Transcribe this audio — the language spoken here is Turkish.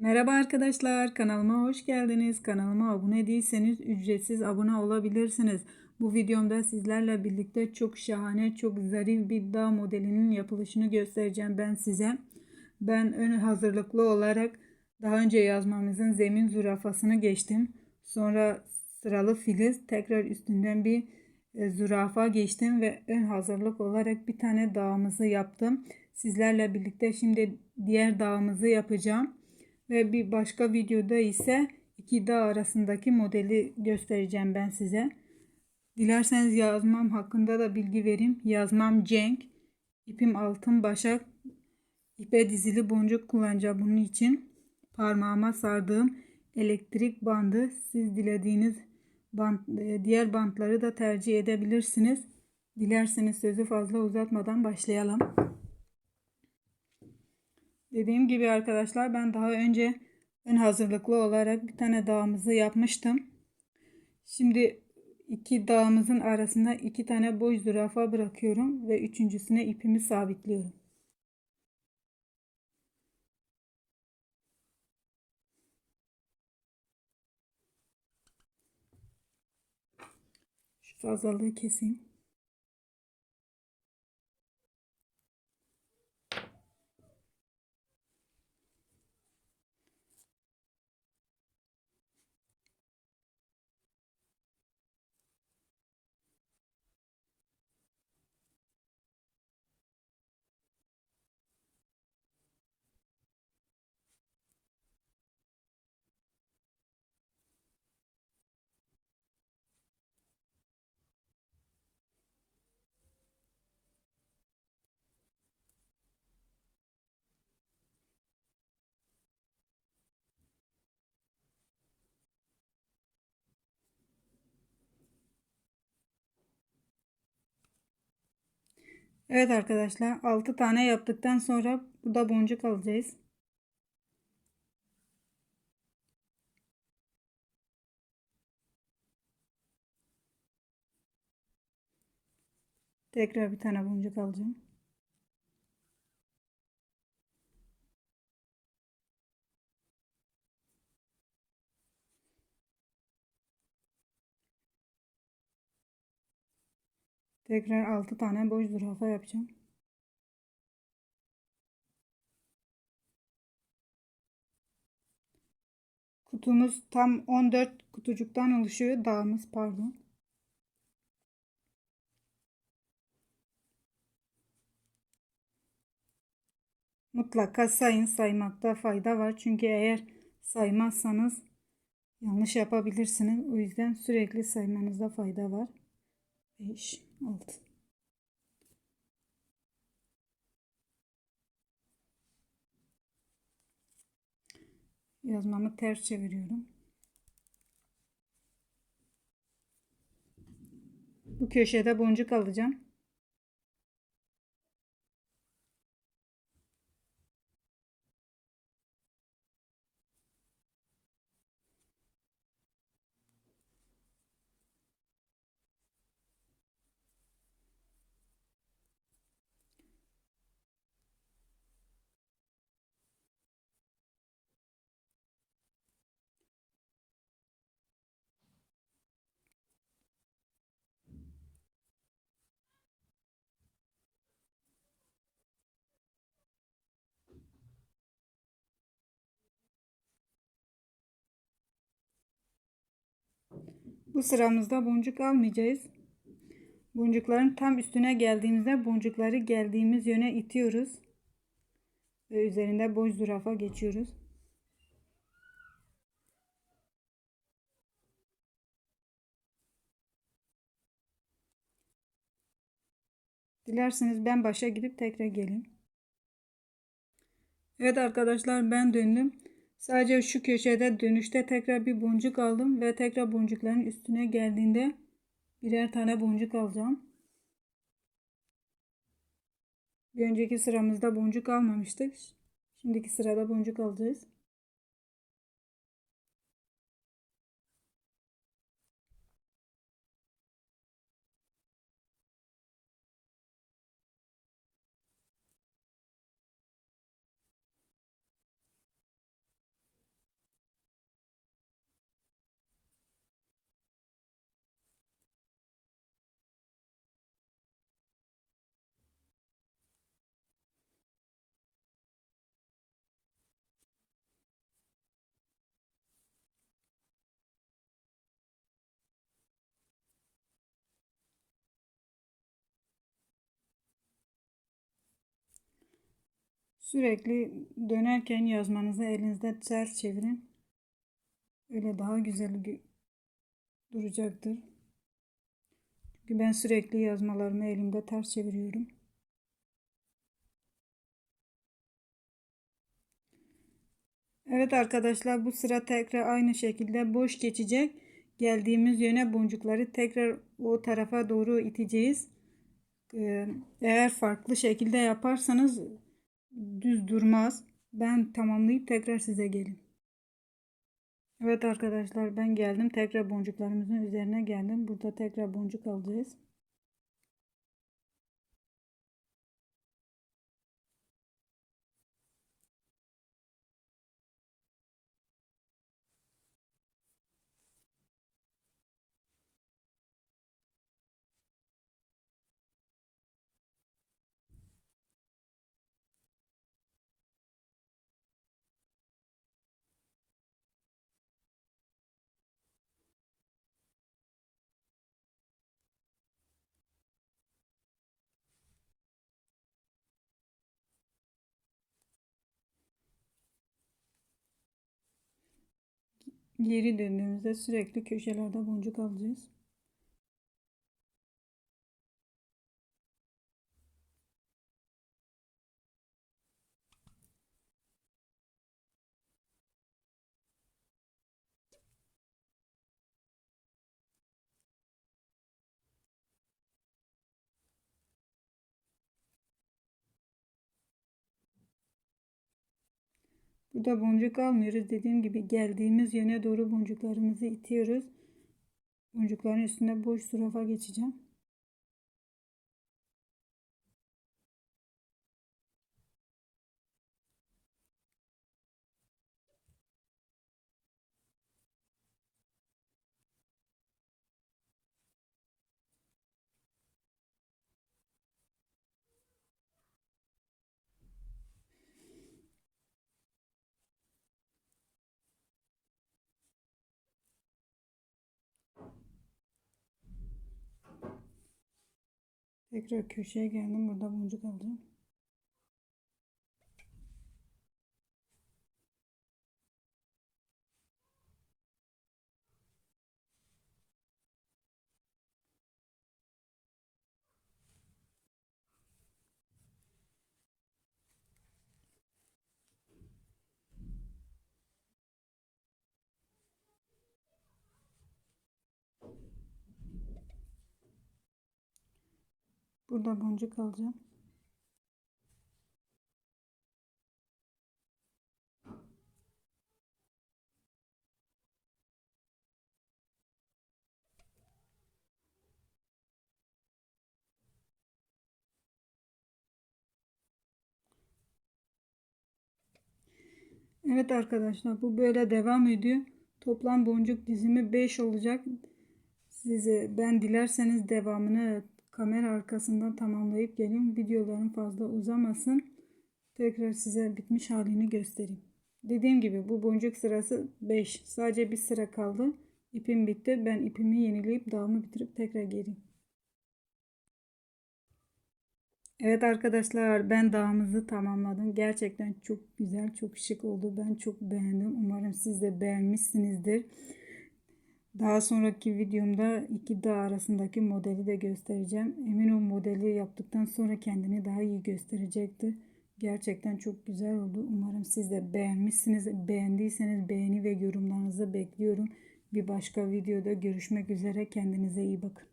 Merhaba arkadaşlar, kanalıma hoş geldiniz. Kanalıma abone değilseniz ücretsiz abone olabilirsiniz. Bu videomda sizlerle birlikte çok şahane, çok zarif bir dağ modelinin yapılışını göstereceğim ben size. Ben ön hazırlıklı olarak daha önce yazmamızın zemin zürafasını geçtim. Sonra sıralı filiz, tekrar üstünden bir e, zürafa geçtim ve ön hazırlık olarak bir tane dağımızı yaptım. Sizlerle birlikte şimdi diğer dağımızı yapacağım. Ve bir başka videoda ise iki dağ arasındaki modeli göstereceğim ben size. Dilerseniz yazmam hakkında da bilgi vereyim. Yazmam Cenk. İpim altın başak. İpe dizili boncuk kullanacağım bunun için. Parmağıma sardığım elektrik bandı. Siz dilediğiniz bant, e, diğer bantları da tercih edebilirsiniz. Dilerseniz sözü fazla uzatmadan başlayalım. Dediğim gibi arkadaşlar ben daha önce ön hazırlıklı olarak bir tane dağımızı yapmıştım. Şimdi iki dağımızın arasında iki tane boş zürafa bırakıyorum ve üçüncüsüne ipimi sabitliyorum. Şu fazlalığı keseyim. Evet arkadaşlar 6 tane yaptıktan sonra burada boncuk alacağız. Tekrar bir tane boncuk alacağım. Tekrar 6 tane boş zürafa yapacağım. Kutumuz tam 14 kutucuktan oluşuyor. Dağımız pardon. Mutlaka sayın saymakta fayda var. Çünkü eğer saymazsanız yanlış yapabilirsiniz. O yüzden sürekli saymanızda fayda var. 5, 6. Yazmamı ters çeviriyorum. Bu köşede boncuk alacağım. Bu sıramızda boncuk almayacağız. Boncukların tam üstüne geldiğimizde boncukları geldiğimiz yöne itiyoruz. Ve üzerinde boş zürafa geçiyoruz. Dilerseniz ben başa gidip tekrar gelin. Evet arkadaşlar ben döndüm. Sadece şu köşede dönüşte tekrar bir boncuk aldım ve tekrar boncukların üstüne geldiğinde birer tane boncuk alacağım. Bir önceki sıramızda boncuk almamıştık. Şimdiki sırada boncuk alacağız. Sürekli dönerken yazmanızı elinizde ters çevirin. Öyle daha güzel duracaktır. Çünkü ben sürekli yazmalarımı elimde ters çeviriyorum. Evet arkadaşlar bu sıra tekrar aynı şekilde boş geçecek. Geldiğimiz yöne boncukları tekrar o tarafa doğru iteceğiz. Ee, Eğer farklı şekilde yaparsanız düz durmaz. Ben tamamlayıp tekrar size gelin. Evet arkadaşlar ben geldim. Tekrar boncuklarımızın üzerine geldim. Burada tekrar boncuk alacağız. Geri döndüğümüzde sürekli köşelerde boncuk alacağız. Burada boncuk almıyoruz. Dediğim gibi geldiğimiz yöne doğru boncuklarımızı itiyoruz. Boncukların üstünde boş zürafa geçeceğim. Tekrar köşeye geldim. Burada boncuk alacağım. Burada boncuk alacağım. Evet arkadaşlar bu böyle devam ediyor. Toplam boncuk dizimi 5 olacak. Size ben dilerseniz devamını kamera arkasından tamamlayıp gelin. Videoların fazla uzamasın. Tekrar size bitmiş halini göstereyim. Dediğim gibi bu boncuk sırası 5. Sadece bir sıra kaldı. İpim bitti. Ben ipimi yenileyip dağımı bitirip tekrar geleyim. Evet arkadaşlar ben dağımızı tamamladım. Gerçekten çok güzel, çok şık oldu. Ben çok beğendim. Umarım siz de beğenmişsinizdir. Daha sonraki videomda iki dağ arasındaki modeli de göstereceğim. Emin ol modeli yaptıktan sonra kendini daha iyi gösterecektir. Gerçekten çok güzel oldu. Umarım siz de beğenmişsiniz. Beğendiyseniz beğeni ve yorumlarınızı bekliyorum. Bir başka videoda görüşmek üzere. Kendinize iyi bakın.